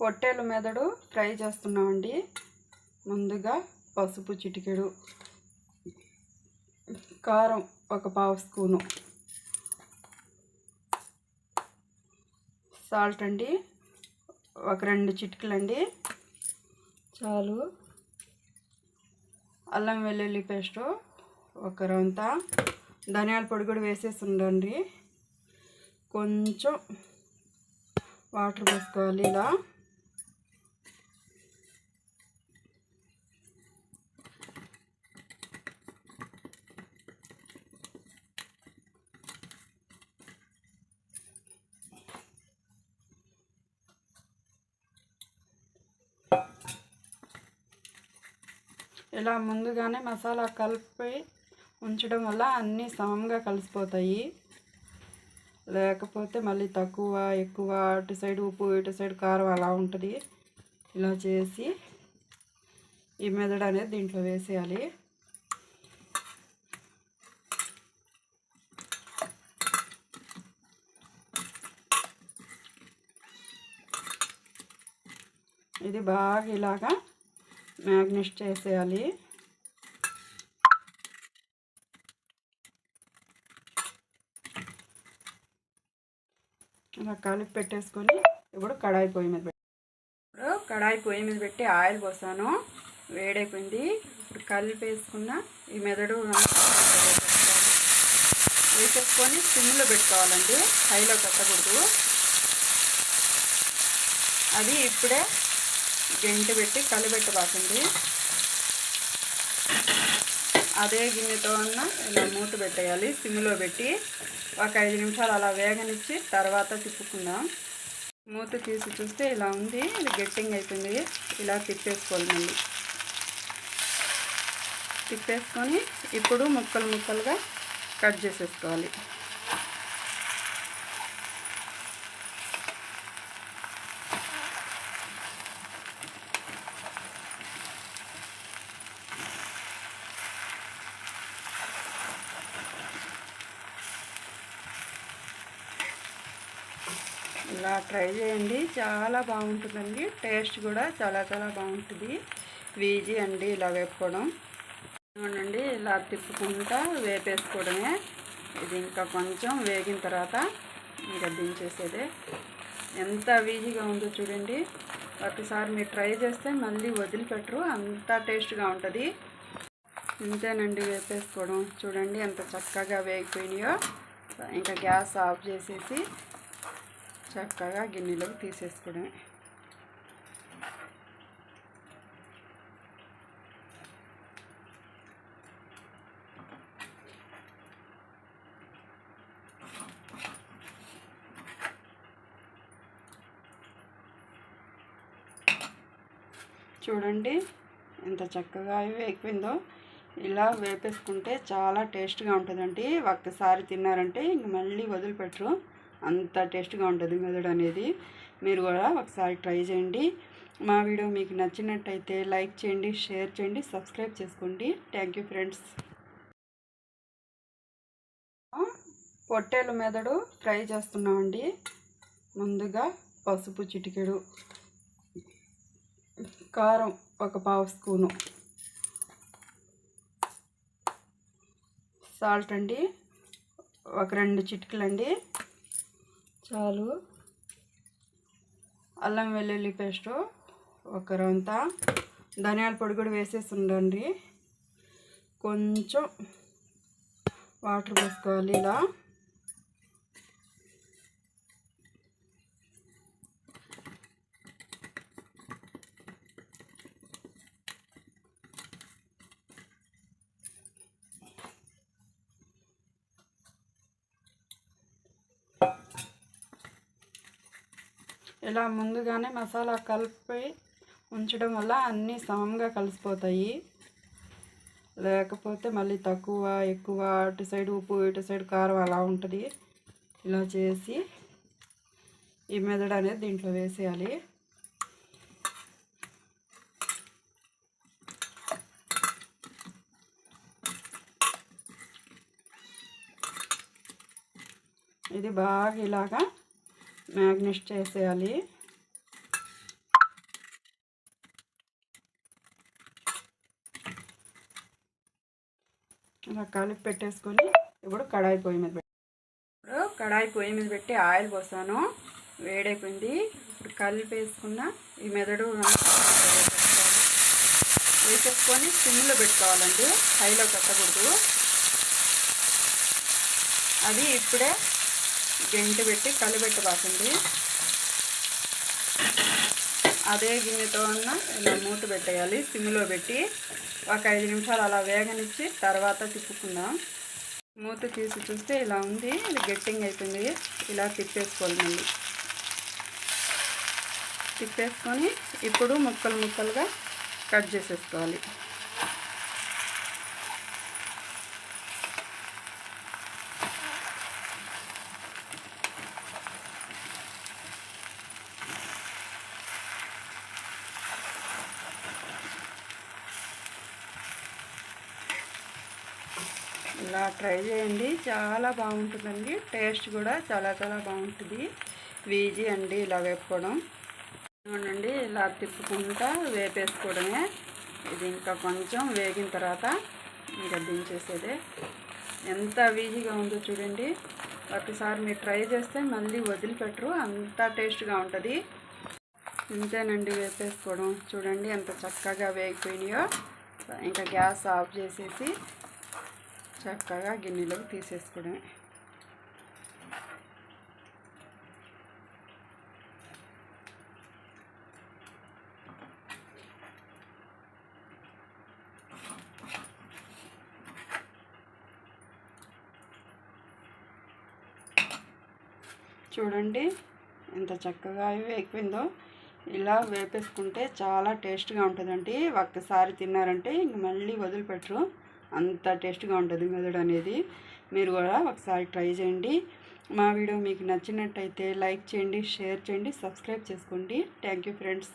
పొట్టేలు మెదడు ఫ్రై చేస్తున్నామండి. ముందుగా పసుపు చిటికెడు కారం ఒక పావు స్పూను సాల్ట్ అండి ఒక రెండు చిటికలండి. చాలు. అల్లం వెల్లుల్లి పేస్టు ఒక రొంత. ధనియాల పొడి కూడా వేసేసి ఉండండి. కొంచెం వాటర్ పోసుకోవాలి ఇలా. ఇలా ముందుగానే మసాలా కలిపి ఉంచడం వల్ల అన్నీ సమంగా కలిసిపోతాయి. లేకపోతే మళ్ళీ తక్కువ ఎక్కువ అటు సైడ్ ఉప్పు ఇటు సైడ్ కారం అలా ఉంటుంది. ఇలా చేసి ఈ మెదడు అనేది దీంట్లో వేసేయాలి. ఇది బాగా ఇలాగా మ్యాగ్నెట్ చేసేయాలి. ఇలా కలిపి పెట్టేసుకొని ఇప్పుడు కడాయి పొయ్యి మీద ఇప్పుడు కడాయి పొయ్యి మీద పెట్టి ఆయిల్ పోసాను. వేడైపోయింది. ఇప్పుడు కలిపేసుకున్న ఈ మెదడు వేసేసుకొని సిమ్లో పెట్టుకోవాలండి. హైలో పెట్టకూడదు. అది ఇప్పుడే గంట పెట్టి కలిపెట్టబాకండి అదే గిన్నెతో ఉన్న ఇలా మూత పెట్టేయాలి. సిమ్లో పెట్టి ఒక ఐదు నిమిషాలు అలా వేగనిచ్చి తర్వాత తిప్పుకుందాం. మూత తీసి చూస్తే ఇలా ఉంది. ఇది గట్టింగ్ అయిపోయింది. ఇలా తిప్పేసుకోవాలి మళ్ళీ. తిప్పేసుకొని ఇప్పుడు ముక్కలు ముక్కలుగా కట్ చేసేసుకోవాలి. ఇలా ట్రై చేయండి. చాలా బాగుంటుందండి. టేస్ట్ కూడా చాలా చాలా బాగుంటుంది. వీజీ అండి ఇలా వేపుకోవడం. చూడండి ఇలా తిప్పుకుంటా వేపేసుకోవడమే. ఇది ఇంకా కొంచెం వేగిన తర్వాత ఇంకా దించేసేదే. ఎంత వీజీగా ఉందో చూడండి. ఒకసారి మీరు ట్రై చేస్తే మళ్ళీ వదిలిపెట్టరు. అంత టేస్ట్గా ఉంటుంది. ఇంతేనండి వేపేసుకోవడం. చూడండి ఎంత చక్కగా వేగిపోయినాయో. ఇంకా గ్యాస్ ఆఫ్ చేసేసి చక్కగా గిన్నెలోకి తీసేసుకోవడమే చూడండి ఎంత చక్కగా వేగిపోయిందో. ఇలా వేపేసుకుంటే చాలా టేస్ట్గా ఉంటుందండి. ఒక్కసారి తిన్నారంటే ఇంక మళ్ళీ వదిలిపెట్టరు. అంత టేస్ట్గా ఉంటుంది మెదడు అనేది. మీరు కూడా ఒకసారి ట్రై చేయండి. మా వీడియో మీకు నచ్చినట్టయితే లైక్ చేయండి షేర్ చేయండి సబ్స్క్రైబ్ చేసుకోండి. Thank you friends. పొట్టేలు మెదడు ఫ్రై చేస్తున్నామండి ముందుగా పసుపు చిటికెడు కారం ఒక పావు స్పూను. సాల్ట్ అండి ఒక రెండు చిటికలండి. చాలు. అల్లం వెల్లుల్లి పేస్టు ఒక రొంత. ధనియాల పొడి కూడా వేసేసి ఉండండి. కొంచెం వాటర్ పోసుకోవాలి ఇలా. ఇలా ముందుగానే మసాలా కలిపి ఉంచడం వల్ల అన్నీ సమంగా కలిసిపోతాయి. లేకపోతే మళ్ళీ తక్కువ ఎక్కువ అటు సైడ్ ఉప్పు ఇటు సైడ్ కారం అలా ఉంటుంది. ఇలా చేసి ఈ మెదడు అనేది దీంట్లో వేసేయాలి. ఇది బాగా ఇలాగా మ్యాగ్నెట్ చేసేయాలి. ఇలా కలిపి పెట్టేసుకొని ఇప్పుడు కడాయి పొయ్యి మీద ఇప్పుడు కడాయి పొయ్యి మీద పెట్టి ఆయిల్ పోసాను. వేడైపోయింది. ఇప్పుడు కలిపేసుకున్న ఈ మెదడు వేసేసుకొని సిమ్లో పెట్టుకోవాలండి. హైలో కట్టకూడదు అది ఇప్పుడే గంటి పెట్టి కలిపెట్టబాకండి అదే గిన్నెతో ఉన్న ఇలా మూత పెట్టేయాలి. సిమ్లో పెట్టి ఒక ఐదు నిమిషాలు అలా వేగనిచ్చి తర్వాత తిప్పుకుందాం. మూత తీసి చూస్తే ఇలా ఉంది. ఇది గట్టింగ్ అవుతుంది ఇలా తిప్పేసుకోవాలి మళ్ళీ. తిప్పేసుకొని ఇప్పుడు ముక్కలు ముక్కలుగా కట్ చేసేసుకోవాలి. ఇలా ట్రై చేయండి. చాలా బాగుంటుందండి. టేస్ట్ కూడా చాలా చాలా బాగుంటుంది. వీజీ అండి ఇలా వేపుకోవడం. చూడండి ఇలా తిప్పుకుంటా వేపేసుకోవడమే. ఇది ఇంకా కొంచెం వేగిన తర్వాత ఇంకా దించేసేదే. ఎంత వీజీగా ఉందో చూడండి. ఒకసారి మీరు ట్రై చేస్తే మళ్ళీ వదిలిపెట్టరు. అంత టేస్ట్గా ఉంటుంది. ఇంతేనండి వేపేసుకోవడం. చూడండి ఎంత చక్కగా వేగిపోయినాయో. ఇంకా గ్యాస్ ఆఫ్ చేసేసి చక్కగా గిన్నెలోకి తీసేసుకోవడమే. చూడండి ఎంత చక్కగా వేగిపోయిందో. ఇలా వేపేసుకుంటే చాలా టేస్ట్గా ఉంటుందండి. ఒక్కసారి తిన్నారంటే ఇంక మళ్ళీ వదిలిపెట్టరు. అంత టేస్ట్గా ఉంటుంది మెదడు అనేది. మీరు కూడా ఒకసారి ట్రై చేయండి. మా వీడియో మీకు నచ్చినట్టయితే లైక్ చేయండి షేర్ చేయండి సబ్స్క్రైబ్ చేసుకోండి. Thank you friends.